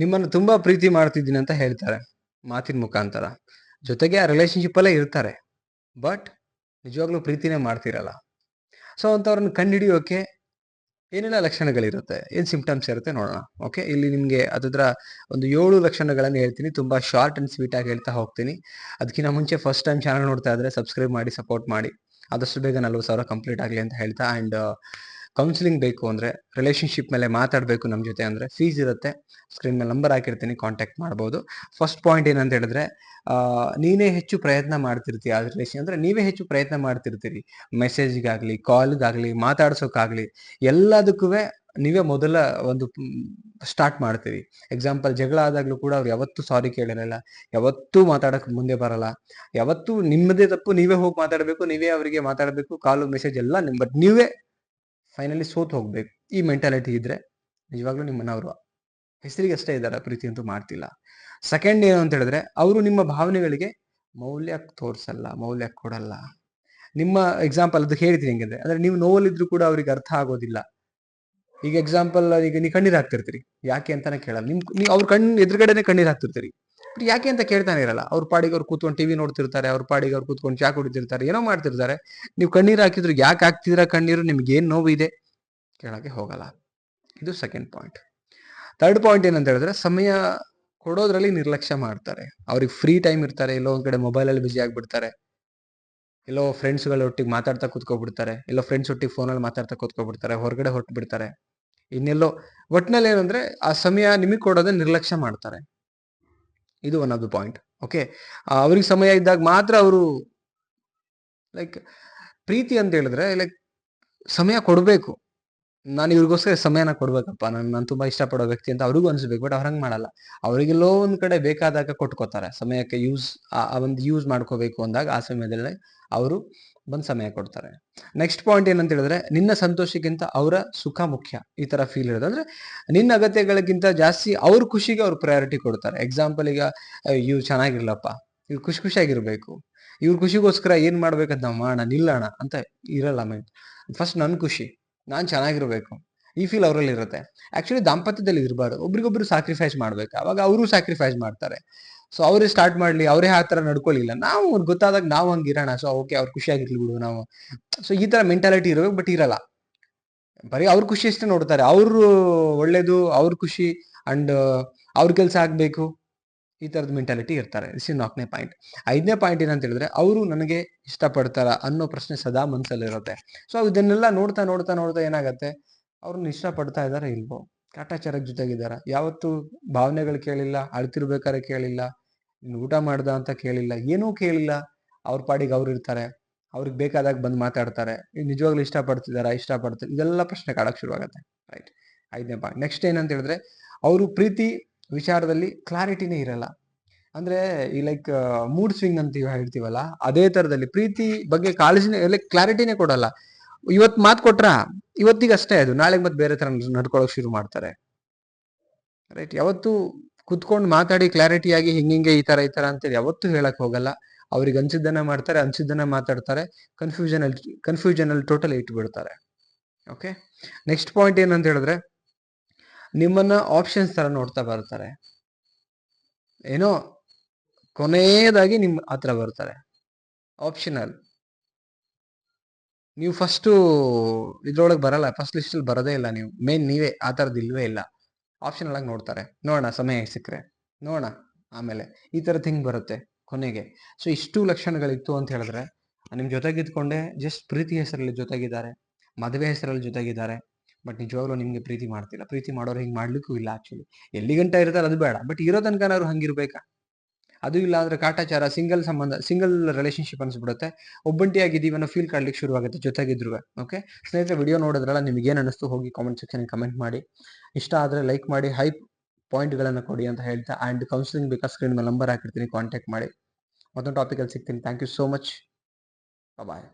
ನಿಮ್ಮನ್ನು ತುಂಬಾ ಪ್ರೀತಿ ಮಾಡ್ತಿದ್ದೀನಿ ಅಂತ ಹೇಳ್ತಾರೆ ಮಾತಿನ ಮುಖಾಂತರ. ಜೊತೆಗೆ ಆ ರಿಲೇಶನ್ಶಿಪ್ ಅಲ್ಲೇ ಇರ್ತಾರೆ. ಬಟ್ ನಿಜವಾಗ್ಲೂ ಪ್ರೀತಿನೇ ಮಾಡ್ತಿರಲ್ಲ. ಸೊ ಅಂಥವ್ರನ್ನ ಕಂಡುಹಿಡಿಯೋಕೆ ಏನೆಲ್ಲ ಲಕ್ಷಣಗಳಿರುತ್ತೆ? ಏನು ಸಿಂಪ್ಟಮ್ಸ್ ಇರುತ್ತೆ ನೋಡೋಣ. ಓಕೆ ಇಲ್ಲಿ ನಿಮಗೆ ಅದರ ಒಂದು ಏಳು ಲಕ್ಷಣಗಳನ್ನು ಹೇಳ್ತೀನಿ. ತುಂಬಾ ಶಾರ್ಟ್ ಅಂಡ್ ಸ್ವೀಟ್ ಆಗಿ ಹೇಳ್ತಾ ಹೋಗ್ತೀನಿ. ಅದಕ್ಕಿಂತ ಮುಂಚೆ ಫಸ್ಟ್ ಟೈಮ್ ಚಾನಲ್ ನೋಡ್ತಾ ಇದ್ರೆ ಸಬ್ಸ್ಕ್ರೈಬ್ ಮಾಡಿ ಸಪೋರ್ಟ್ ಮಾಡಿ. ಆದಷ್ಟು ಬೇಗ ನಲ್ವತ್ತು ಸಾವಿರ ಕಂಪ್ಲೀಟ್ ಆಗಲಿ ಅಂತ ಹೇಳ್ತಾ. ಆ್ಯಂಡ್ ಕೌನ್ಸಿಲಿಂಗ್ ಬೇಕು ಅಂದರೆ ರಿಲೇಶನ್ಶಿಪ್ ಮೇಲೆ ಮಾತಾಡಬೇಕು ನಮ್ಮ ಜೊತೆ ಅಂದರೆ ಫೀಸ್ ಇರುತ್ತೆ. ಸ್ಕ್ರೀನ್ ಮೇಲೆ ನಂಬರ್ ಹಾಕಿರ್ತೀನಿ ಕಾಂಟ್ಯಾಕ್ಟ್ ಮಾಡ್ಬೋದು. ಫಸ್ಟ್ ಪಾಯಿಂಟ್ ಏನಂತ ಹೇಳಿದ್ರೆ ನೀನೇ ಹೆಚ್ಚು ಪ್ರಯತ್ನ ಮಾಡ್ತಿರ್ತೀಯ ಆ ರಿಲೇಷನ್ ಅಂದರೆ ನೀವೇ ಹೆಚ್ಚು ಪ್ರಯತ್ನ ಮಾಡ್ತಿರ್ತೀರಿ. ಮೆಸೇಜ್ಗಾಗಲಿ ಕಾಲ್ಗಾಗಲಿ ಮಾತಾಡ್ಸೋಕ್ಕಾಗಲಿ ಎಲ್ಲದಕ್ಕೂ ನೀವೇ ಮೊದಲ ಒಂದು ಸ್ಟಾರ್ಟ್ ಮಾಡ್ತೀವಿ ಎಕ್ಸಾಂಪಲ್ ಜಗಳ ಆದಾಗ್ಲೂ ಕೂಡ ಅವ್ರು ಯಾವತ್ತೂ ಸಾರಿ ಕೇಳಿರಲ್ಲ, ಯಾವತ್ತೂ ಮಾತಾಡಕ್ ಮುಂದೆ ಬರಲ್ಲ, ಯಾವತ್ತೂ ನಿಮ್ಮದೇ ತಪ್ಪು, ನೀವೇ ಹೋಗಿ ಮಾತಾಡಬೇಕು, ನೀವೇ ಅವರಿಗೆ ಮಾತಾಡಬೇಕು, ಕಾಲು ಮೆಸೇಜ್ ಎಲ್ಲ ನಿಮ್ ಬಟ್ ನೀವೇ ಫೈನಲಿ ಸೋತ್ ಹೋಗ್ಬೇಕು. ಈ ಮೆಂಟಾಲಿಟಿ ಇದ್ರೆ ನಿಜವಾಗ್ಲೂ ನಿಮ್ಮನ್ನ ಅವರು ಹೆಸರಿಗೆ ಅಷ್ಟೇ ಇದ್ದಾರೆ ಪ್ರೀತಿ ಅಂತೂ ಮಾಡ್ತಿಲ್ಲ. ಸೆಕೆಂಡ್ ಏನು ಅಂತ ಹೇಳಿದ್ರೆ ಅವರು ನಿಮ್ಮ ಭಾವನೆಗಳಿಗೆ ಮೌಲ್ಯ ತೋರಿಸಲ್ಲ, ಮೌಲ್ಯ ಕೊಡಲ್ಲ. ನಿಮ್ಮ ಎಕ್ಸಾಂಪಲ್ ಅದಕ್ಕೆ ಹೇಳ್ತೀನಿ ಹೆಂಗಂದ್ರೆ, ಅಂದ್ರೆ ನೀವು ನೋವಲ್ಲಿದ್ರು ಕೂಡ ಅವ್ರಿಗೆ ಅರ್ಥ ಆಗೋದಿಲ್ಲ. ಈಗ ಎಕ್ಸಾಂಪಲ್ ಈಗ ನೀವು ಕಣ್ಣೀರ್ ಹಾಕ್ತಿರ್ತೀರಿ. ಯಾಕೆ ಅಂತಾನೆ ಕೇಳಲ್ಲ. ನಿಮ್, ನೀವು ಅವ್ರ ಕಣ್ಣು ಎದುರುಗಡೆನೆ ಕಣ್ಣೀರ್ ಹಾಕ್ತಿರ್ತೀರಿ. ಯಾಕೆ ಅಂತ ಕೇಳ್ತಾನೆ ಇರಲ್ಲ. ಅವ್ರ ಪಾಡಿಗೆ ಅವ್ರು ಕೂತ್ಕೊಂಡು ಟಿವಿ ನೋಡ್ತಿರ್ತಾರೆ, ಅವ್ರ ಪಾಡಿಗೆ ಅವ್ರು ಕೂತ್ಕೊಂಡು ಚಾ ಕುಡಿತಿರ್ತಾರೆ ಏನೋ ಮಾಡ್ತಿರ್ತಾರೆ. ನೀವು ಕಣ್ಣೀರು ಹಾಕಿದ್ರು ಯಾಕೆ ಹಾಕ್ತಿದ್ರ ಕಣ್ಣೀರು? ನಿಮ್ಗೆ ಏನ್ ನೋವು ಇದೆ ಕೇಳಕ್ಕೆ ಹೋಗಲ್ಲ. ಇದು ಸೆಕೆಂಡ್ ಪಾಯಿಂಟ್ ಥರ್ಡ್ ಪಾಯಿಂಟ್ ಏನಂತ ಹೇಳಿದ್ರೆ, ಸಮಯ ಕೊಡೋದ್ರಲ್ಲಿ ನಿರ್ಲಕ್ಷ್ಯ ಮಾಡ್ತಾರೆ. ಅವ್ರಿಗೆ ಫ್ರೀ ಟೈಮ್ ಇರ್ತಾರೆ, ಎಲ್ಲೋ ಒಂದ್ ಕಡೆ ಮೊಬೈಲಲ್ಲಿ ಬಿಜಿ ಆಗ್ಬಿಡ್ತಾರೆ. ಎಲ್ಲೋ ಫ್ರೆಂಡ್ಸ್ಗಳ ಒಟ್ಟಿಗೆ ಮಾತಾಡ್ತಾ ಕೂತ್ಕೊಬಿಡ್ತಾರೆ. ಎಲ್ಲೋ ಫ್ರೆಂಡ್ಸ್ ಒಟ್ಟಿಗೆ ಫೋನಲ್ಲಿ ಮಾತಾಡ್ತಾ ಕೂತ್ಕೊಬಿಡ್ತಾರೆ, ಹೊರಗಡೆ ಹೊರಟು ಬಿಡ್ತಾರೆ. ಇನ್ನೆಲ್ಲೋ ಒಟ್ಟಿನಲ್ಲಿ ಏನಂದ್ರೆ ಆ ಸಮಯ ನಿಮಗೆ ಕೊಡೋದೇ ನಿರ್ಲಕ್ಷ್ಯ ಮಾಡ್ತಾರೆ. ಇದು one of the point okay ಅವ್ರಿಗೆ ಸಮಯ ಇದ್ದಾಗ ಮಾತ್ರ ಅವರು ಲೈಕ್ ಪ್ರೀತಿ ಅಂತ ಹೇಳಿದ್ರೆ ಲೈಕ್ ಸಮಯ ಕೊಡಬೇಕು. ನಾನು ಇವ್ರಿಗೋಸ್ಕರ ಸಮಯನ ಕೊಡ್ಬೇಕಪ್ಪ. ನಾನು ನಾನು ತುಂಬಾ ಇಷ್ಟಪಡೋ ವ್ಯಕ್ತಿ ಅಂತ ಅವ್ರಿಗೂ ಅನ್ಸ್ಬೇಕು ಬಟ್ ಅವ್ರ ಹಂಗೆ ಮಾಡಲ್ಲ. ಅವರಿಗೆಲ್ಲೋ ಒಂದ್ ಕಡೆ ಬೇಕಾದಾಗ ಕೊಟ್ಕೋತಾರೆ. ಸಮಯಕ್ಕೆ ಯೂಸ್ ಆ ಒಂದು ಯೂಸ್ ಮಾಡ್ಕೋಬೇಕು ಅಂದಾಗ ಆ ಸಮಯದಲ್ಲಿ ಅವರು ಬಂದ್ ಸಮಯ ಕೊಡ್ತಾರೆ. ನೆಕ್ಸ್ಟ್ ಪಾಯಿಂಟ್ ಏನಂತ ಹೇಳಿದ್ರೆ, ನಿನ್ನ ಸಂತೋಷಕ್ಕಿಂತ ಅವರ ಸುಖ ಮುಖ್ಯ. ಈ ತರ ಫೀಲ್ ಇರೋದು. ಅಂದ್ರೆ ನಿನ್ನ ಅಗತ್ಯಗಳಿಗಿಂತ ಜಾಸ್ತಿ ಅವ್ರ ಖುಷಿಗೆ ಅವ್ರು ಪ್ರಯಾರಿಟಿ ಕೊಡ್ತಾರೆ. ಎಕ್ಸಾಂಪಲ್ ಈಗ ಇವ್ರು ಚೆನ್ನಾಗಿರ್ಲಪ್ಪ. ಇವ್ರು ಖುಷಿ ಖುಷಿಯಾಗಿರ್ಬೇಕು. ಇವ್ರ ಖುಷಿಗೋಸ್ಕರ ಏನ್ ಮಾಡ್ಬೇಕಂತ ಮಾಡೋಣ, ನಿಲ್ಲೋಣ ಅಂತ ಇರಲ್ಲ ಮೈಂಡ್ ಫಸ್ಟ್ ನನ್ ಖುಷಿ, ನಾನ್ ಚೆನ್ನಾಗಿರ್ಬೇಕು. ಈ ಫೀಲ್ ಅವರಲ್ಲಿ ಇರುತ್ತೆ. ಆಕ್ಚುಲಿ ದಾಂಪತ್ಯದಲ್ಲಿ ಇರಬಾರ್ದು. ಒಬ್ರಿಗೊಬ್ರು ಸ್ಯಾಕ್ರಿಫೈಸ್ ಮಾಡ್ಬೇಕು. ಅವಾಗ ಅವರು ಸ್ಯಾಕ್ರಿಫೈಸ್ ಮಾಡ್ತಾರೆ. ಸೊ ಅವರೇ ಸ್ಟಾರ್ಟ್ ಮಾಡ್ಲಿ, ಅವರೇ ಆ ತರ ನಡ್ಕೊಳ್ಳಿಲ್ಲ ನಾವು ಅವ್ರಿಗೆ ಗೊತ್ತಾದಾಗ ನಾವು ಹಂಗಿರೋಣ ಸೊ ಓಕೆ ಅವ್ರು ಖುಷಿಯಾಗಿರ್ಲಿ ಬಿಡು ನಾವು. ಸೊ ಈ ತರ ಮೆಂಟಾಲಿಟಿ ಇರಬೇಕು ಬಟ್ ಇರಲ್ಲ. ಬರೀ ಅವ್ರ ಖುಷಿ ಅಷ್ಟೇ ನೋಡ್ತಾರೆ. ಅವ್ರು ಒಳ್ಳೇದು, ಅವ್ರ ಖುಷಿ ಅಂಡ್ ಅವ್ರ ಕೆಲಸ ಆಗ್ಬೇಕು. ಈ ತರದ ಮೆಂಟಾಲಿಟಿ ಇರ್ತಾರೆ. ಇಸ್ ನಾಲ್ಕನೇ ಪಾಯಿಂಟ್ ಐದನೇ ಪಾಯಿಂಟ್ ಏನಂತ ಹೇಳಿದ್ರೆ, ಅವರು ನನಗೆ ಇಷ್ಟಪಡ್ತಾರ ಅನ್ನೋ ಪ್ರಶ್ನೆ ಸದಾ ಮನ್ಸಲ್ಲಿರುತ್ತೆ. ಸೊ ಇದನ್ನೆಲ್ಲ ನೋಡ್ತಾ ನೋಡ್ತಾ ನೋಡ್ತಾ ಏನಾಗತ್ತೆ? ಅವ್ರನ್ನ ಇಷ್ಟಪಡ್ತಾ ಇದ್ದಾರೆ ಇಲ್ವೋ? ಕಾಟಾಚಾರಕ್ಕೆ ಜೊತೆಗಿದಾರ. ಯಾವತ್ತು ಭಾವನೆಗಳು ಕೇಳಿಲ್ಲ ಅಳ್ತಿರ್ಬೇಕಾದ್ರೆ ಕೇಳಿಲ್ಲ ನೀನು ಊಟ ಮಾಡ್ದ ಅಂತ ಕೇಳಿಲ್ಲ, ಏನೂ ಕೇಳಿಲ್ಲ. ಅವ್ರ ಪಾಡಿಗೆ ಅವ್ರು ಇರ್ತಾರೆ. ಅವ್ರಿಗೆ ಬೇಕಾದಾಗ ಬಂದು ಮಾತಾಡ್ತಾರೆ. ನಿಜವಾಗ್ಲೂ ಇಷ್ಟಪಡ್ತಿದಾರ ಇಷ್ಟಪಡ್ತಾರೆ ಇದೆಲ್ಲ ಪ್ರಶ್ನೆ ಕಾಡಕ್ ಶುರುವಾಗುತ್ತೆ. ರೈಟ್. ಐದನೇ ಪಾಯಿಂಟ್. ನೆಕ್ಸ್ಟ್ ಏನಂತ ಹೇಳಿದ್ರೆ, ಅವರು ಪ್ರೀತಿ ವಿಚಾರದಲ್ಲಿ ಕ್ಲಾರಿಟಿನೇ ಇರಲ್ಲ. ಅಂದ್ರೆ ಈ ಲೈಕ್, ಮೂಡ್ ಸ್ವಿಂಗ್ ಅಂತ ಹೇಳ್ತೀವಲ್ಲ, ಅದೇ ತರದಲ್ಲಿ ಪ್ರೀತಿ ಬಗ್ಗೆ ಕಾಳಜಿನೇ ಲೈಕ್ ಕ್ಲಾರಿಟಿನೇ ಕೊಡಲ್ಲ. ಇವತ್ ಮಾತು ಕೊಟ್ರ? ಇವತ್ತಿಗೆ ಅಷ್ಟೇ ಅದು. ನಾಳೆಗೆ ಮತ್ತೆ ಬೇರೆ ತರ ನಡ್ಕೊಳಕ್ ಶುರು ಮಾಡ್ತಾರೆ. ರೈಟ್, ಯಾವತ್ತು ಕುತ್ಕೊಂಡು ಮಾತಾಡಿ ಕ್ಲಾರಿಟಿ ಆಗಿ ಹಿಂಗಿಂಗೆ ಈ ತರ ಈ ತರ ಅಂತೇಳಿ ಯಾವತ್ತೂ ಹೇಳಕ್ ಹೋಗಲ್ಲ. ಅವ್ರಿಗೆ ಅನ್ಸಿದ್ದನ್ನ ಮಾಡ್ತಾರೆ, ಅನ್ಸಿದ್ದನ್ನ ಮಾತಾಡ್ತಾರೆ. ಕನ್ಫ್ಯೂಷನ್ ಅಲ್ಲಿ ಕನ್ಫ್ಯೂಷನ್ ಅಲ್ಲಿ ಟೋಟಲ್ ಇಟ್ಬಿಡ್ತಾರೆ. ಓಕೆ ನೆಕ್ಸ್ಟ್ ಪಾಯಿಂಟ್ ಏನಂತ ಹೇಳಿದ್ರೆ, ನಿಮ್ಮನ್ನ ಆಪ್ಷನ್ಸ್ ತರ ನೋಡ್ತಾ ಬರ್ತಾರೆ. ಏನೋ ಕೊನೆಯದಾಗಿ ನಿಮ್ ಹತ್ರ ಬರ್ತಾರೆ. ಆಪ್ಷನಲ್ ನೀವು ಫಸ್ಟು ಇದ್ರೊಳಗೆ ಬರಲ್ಲ ಫಸ್ಟ್ ಲಿಸ್ಟಲ್ಲಿ ಬರೋದೇ ಇಲ್ಲ ನೀವು. ಮೇನ್ ನೀವೇ, ಆ ಥರದ್ದು ಇಲ್ಲವೇ ಇಲ್ಲ. ಆಪ್ಷನಲ್ ಆಗಿ ನೋಡ್ತಾರೆ. ನೋಡೋಣ, ಸಮಯ ಸಿಕ್ಕರೆ ನೋಡೋಣ, ಆಮೇಲೆ. ಈ ಥರದ್ದು ಹಿಂಗೆ ಬರುತ್ತೆ ಕೊನೆಗೆ. ಸೊ ಇಷ್ಟು ಲಕ್ಷಣಗಳಿತ್ತು ಅಂತ ಹೇಳಿದ್ರೆ ನಿಮ್ಮ ಜೊತೆಗಿದ್ಕೊಂಡೆ ಜಸ್ಟ್ ಪ್ರೀತಿ ಹೆಸರಲ್ಲಿ ಜೊತೆಗಿದ್ದಾರೆ. ಮದುವೆ ಹೆಸರಲ್ಲಿ ಜೊತೆಗಿದ್ದಾರೆ. ಬಟ್ ನಿಜವಾಗ್ಲೂ ನಿಮಗೆ ಪ್ರೀತಿ ಮಾಡ್ತಿಲ್ಲ. ಪ್ರೀತಿ ಮಾಡೋರು ಹಿಂಗೆ ಮಾಡ್ಲಿಕ್ಕೂ ಇಲ್ಲ ಆ್ಯಕ್ಚುಲಿ ಎಲ್ಲಿ ಗಂಟ ಇರ್ತಾರೆ ಅದು ಬೇಡ. ಬಟ್ ಇರೋ ತನಕನಾದ್ರು ಹಂಗಿರ್ಬೇಕಾ? ಅದು ಇಲ್ಲ ಅಂದ್ರೆ ಕಾಟಾಚಾರ ಸಿಂಗಲ್ ಸಂಬಂಧ ಸಿಂಗಲ್ ರಿಲೇಶನ್ಶಿಪ್ ಅನ್ಸ್ಬಿಡುತ್ತೆ. ಒಬ್ಬಂಟಿಯಾಗಿದ್ದೀವಿ ಅನ್ನೋ ಫೀಲ್ ಕಾಡ್ಲಿಕ್ಕೆ ಶುರು ಆಗುತ್ತೆ ಜೊತೆಗಿದ್ರು ಓಕೆ ಸ್ನೇಹಿತರೆ ವಿಡಿಯೋ ನೋಡಿದ್ರಲ್ಲ, ನಿಮ್ಗೆ ಏನು ಅನಿಸ್ತು? ಹೋಗಿ ಕಾಮೆಂಟ್ ಸೆಕ್ಷನ್ ಕಮೆಂಟ್ ಮಾಡಿ. ಇಷ್ಟ ಆದರೆ ಲೈಕ್ ಮಾಡಿ ಹೈ ಪಾಯಿಂಟ್ಗಳನ್ನು ಕೊಡಿ ಅಂತ ಹೇಳ್ತಾ ಆ್ಯಂಡ್ ಕೌನ್ಸಿಲಿಂಗ್ ಬೇಕಾ ಸ್ಕ್ರೀನ್ ಮೇಲೆ ನಂಬರ್ ಹಾಕಿರ್ತೀನಿ ಕಾಂಟ್ಯಾಕ್ಟ್ ಮಾಡಿ. ಮತ್ತೊಂದು ಟಾಪಿಕಲ್ಲಿ ಸಿಗ್ತೀನಿ. Thank you so much bye